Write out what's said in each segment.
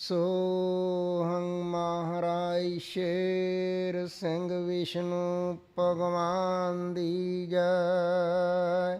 ਸੋਹੰ ਮਹਾਰਾਜ ਸ਼ੇਰ ਸਿੰਘ ਵਿਸ਼ਨੂੰ ਭਗਵਾਨ ਦੀ ਜੈ।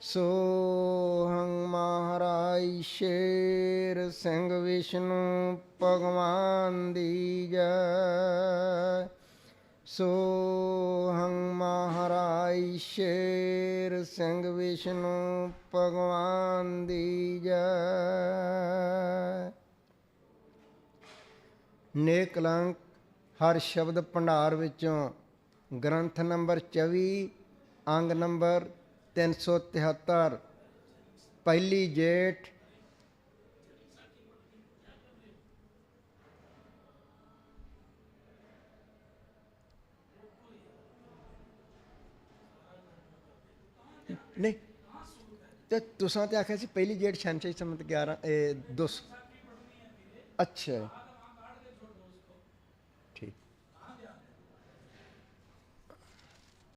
ਸੋਹੰ ਮਹਾਰਾਜ ਸ਼ੇਰ ਸਿੰਘ ਵਿਸ਼ਨੂੰ ਭਗਵਾਨ ਦੀ ਜੈ। ਸੋਹੰ ਮਹਾਰਾਜ ਸ਼ੇਰ ਸਿੰਘ ਵਿਸ਼ਨੂੰ ਭਗਵਾਨ ਦੀ ਜੈ। ਨੇਕਲੰਕ ਹਰ ਸ਼ਬਦ ਭੰਡਾਰ ਵਿੱਚੋਂ ਗ੍ਰੰਥ ਨੰਬਰ 24 ਅੰਗ ਨੰਬਰ 373 ਪਹਿਲੀ ਜੇਠ। ਨਹੀਂ, ਤੇ ਤੁਸੀਂ ਤੇ ਆਖਿਆ ਸੀ ਪਹਿਲੀ ਜੇਠ ਛੰਛੇ ਸਮਤ 11 ਇਹ 200 ਅੱਛਾ।